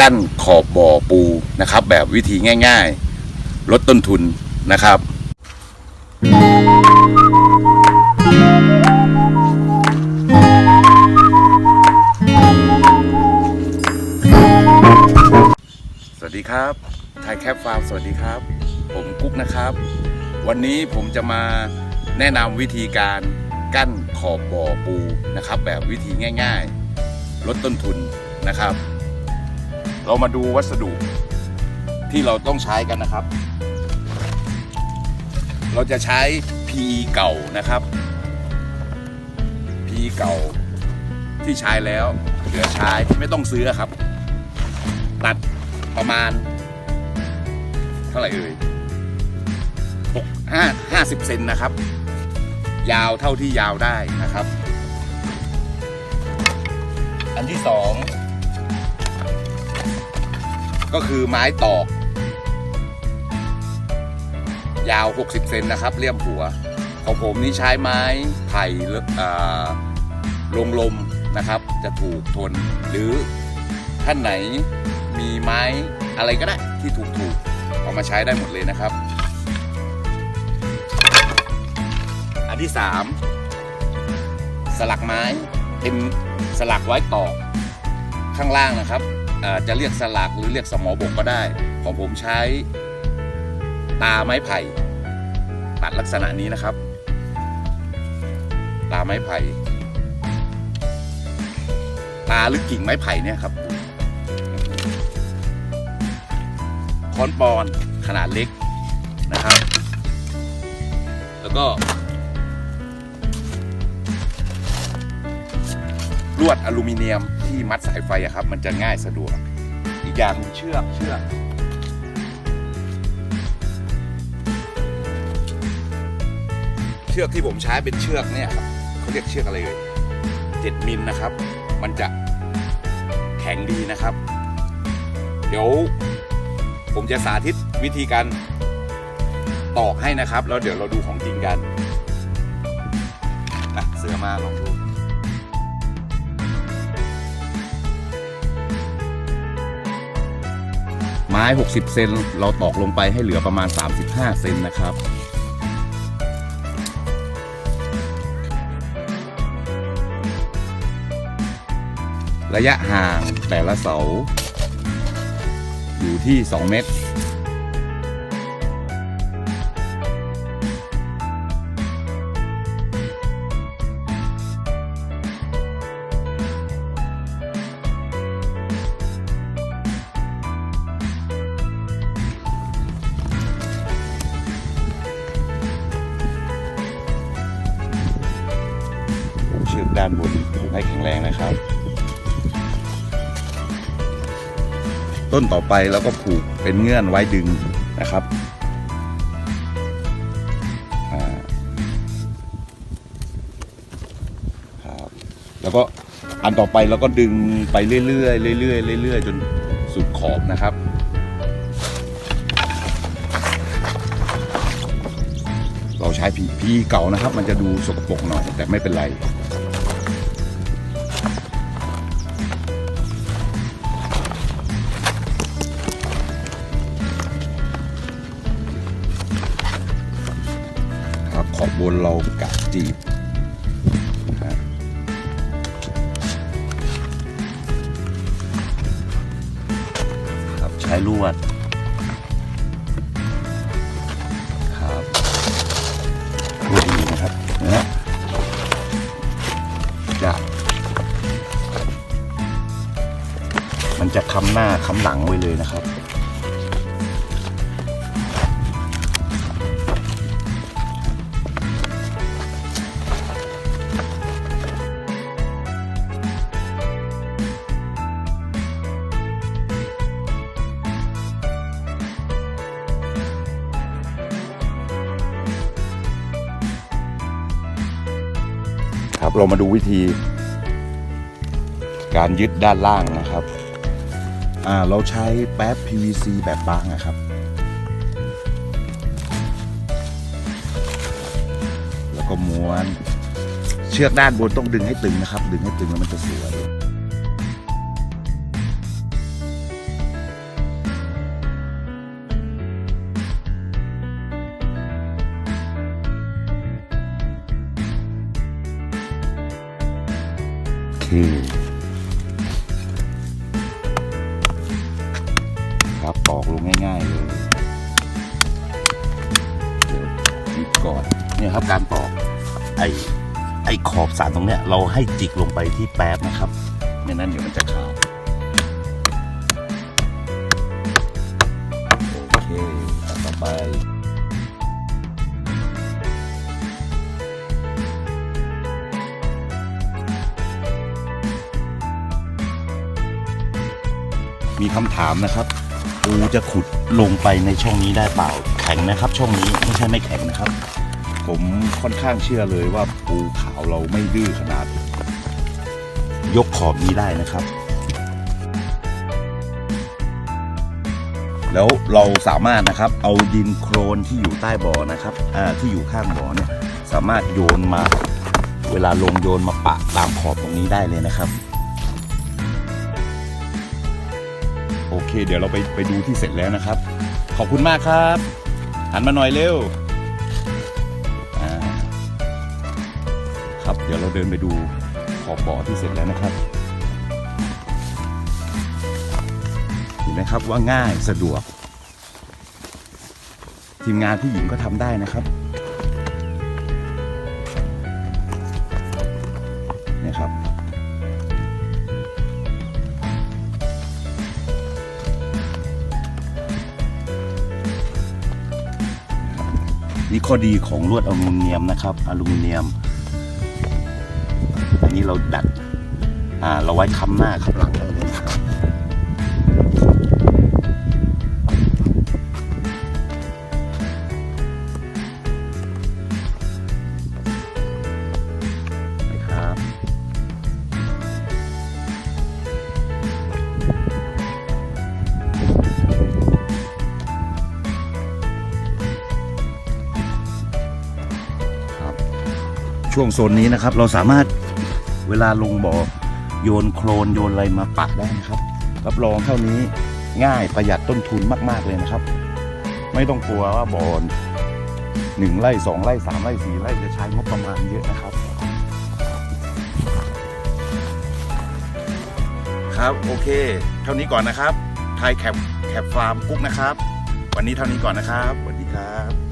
กั้นขอบบ่อปูนะครับ แบบวิธีง่าย ๆ ลดต้นทุนนะครับสวัสดีครับไทยแคปฟาร์มสวัสดีครับ ผมกุ๊กนะครับ วันนี้ผมจะมาแนะนำวิธีการกั้นขอบบ่อปูนะครับ แบบวิธีง่าย ๆ ลดต้นทุนนะครับ เรามาดูวัสดุที่เราต้องใช้กันนะครับ เราจะใช้ PE เก่านะครับ PE เก่าที่ใช้แล้วเหลือใช้ไม่ต้องซื้อครับ ตัดประมาณ เท่าไหร่เอ่ยหกห้าห้าสิบเซนนะครับ ยาวเท่าที่ยาวได้นะครับ อันที่สอง ก็คือไม้ตอก ยาว 60 เซนนะครับเลี่ยมหัว ของผมนี่ใช้ไม้ไผ่เอ่อลงลมนะครับ จะถูกทนหรือท่านไหนมีไม้อะไรก็ได้ที่ถูกถูกๆเอามาใช้ได้หมดเลยนะครับ อันที่สามสลักไม้เป็นสลักไว้ตอกข้างล่างนะครับ จะเรียกสลักหรือเรียกสมอบกก็ได้ ของผมใช้ตาไม้ไผ่ตัดลักษณะนี้นะครับ ตาไม้ไผ่ตาหรือกิ่งไม้ไผ่เนี่ยครับค้อนปอนขนาดเล็กนะครับ แล้วก็ ลวดอลูมิเนียม ที่มัดสายไฟอะครับ มันจะง่ายสะดวก อีกอย่างเชือกเชือกเชือกที่ผมใช้เป็นเชือกเนี่ยครับเขาเรียกเชือกอะไรเลยเจ็ดมิลนะครับ มันจะแข็งดีนะครับ เดี๋ยวผมจะสาธิตวิธีการตอกให้นะครับ แล้วเดี๋ยวเราดูของจริงกันอะเสือมาลองดู ม้ 60 เซนเราตอกลงไปให้เหลือประมาณ 35 เซนนะครับระยะห่างแต่ละเสา อยู่ที่ 2 เมตร ด้านบนผูกให้แข็งแรงนะครับ ต้นต่อไปเราก็ผูกเป็นเงื่อนไว้ดึงนะครับครับแล้วก็อันต่อไปเราก็ดึงไปเรื่อยๆเรื่อยๆเรื่อยๆจนสุดขอบนะครับเราใช้พีพีเก่านะครับ มันจะดูสกปรกหน่อยแต่ไม่เป็นไร เรากะจีบนะฮะครับใช้ลวดครับลวดดีนะครับนะฮะจะมันจะค้ำหน้าค้ำหลังไว้เลยนะครับ ครับ เรามาดูวิธี การยึดด้านล่างนะครับอ่าเราใช้แป๊บ PVC แบบบางนะครับ แล้วก็ม้วน เชือกด้านบนต้องดึงให้ตึงนะครับ ดึงให้ตึงแล้วมันจะสวย ครับปอกลงง่ายๆเลยเดี๋ยวจิกก่อนเนี่ยครับการปอก ไอไอขอบสารตรงเนี้ย เราให้จิกลงไปที่แป๊บนะครับไม่นั้นเดี๋ยวมันจะขาดโอเคต่อไป มีคำถามนะครับปูจะขุดลงไปในช่องนี้ได้เปล่า แข็งนะครับ ช่องนี้ไม่ใช่ไม่แข็งนะครับ ผมค่อนข้างเชื่อเลยว่าปูขาวเราไม่ดื้อขนาด ยกขอบนี้ได้นะครับ แล้วเราสามารถนะครับเอาดินโครนที่อยู่ใต้บ่อนะครับอ่าที่อยู่ข้างบ่อเนี่ยสามารถโยนมาเวลาลงโยนมาปะตามขอบตรงนี้ได้เลยนะครับ โอเค เดี๋ยวเราไปไปดูที่เสร็จแล้วนะครับ ขอบคุณมากครับหันมาหน่อยเร็วครับ เดี๋ยวเราเดินไปดูขอบบ่อที่เสร็จแล้วนะครับเห็นไหมครับว่าง่ายสะดวก ทีมงานผู้หญิงก็ทำได้นะครับ ข้อดีของลวดอลูมิเนียมนะครับอลูมิเนียม อันนี้เราดัด อ่า เราไว้ค้ำหน้าค้ำหลังได้เลย ช่วงโซนนี้นะครับ เราสามารถเวลาลงบ่อโยนโครนโยนอะไรมาปะได้นะครับรับรองเท่านี้ง่ายประหยัดต้นทุนมาก ๆ เลยนะครับ ไม่ต้องกลัวว่าบ่อหนึ่งไร่สองไร่สามไร่สี่ไร่จะใช้งบประมาณเยอะนะครับ ครับโอเค เท่านี้ก่อนนะครับไทยแคปแคปฟาร์มกุ๊กนะครับ วันนี้เท่านี้ก่อนนะครับสวัสดีครับ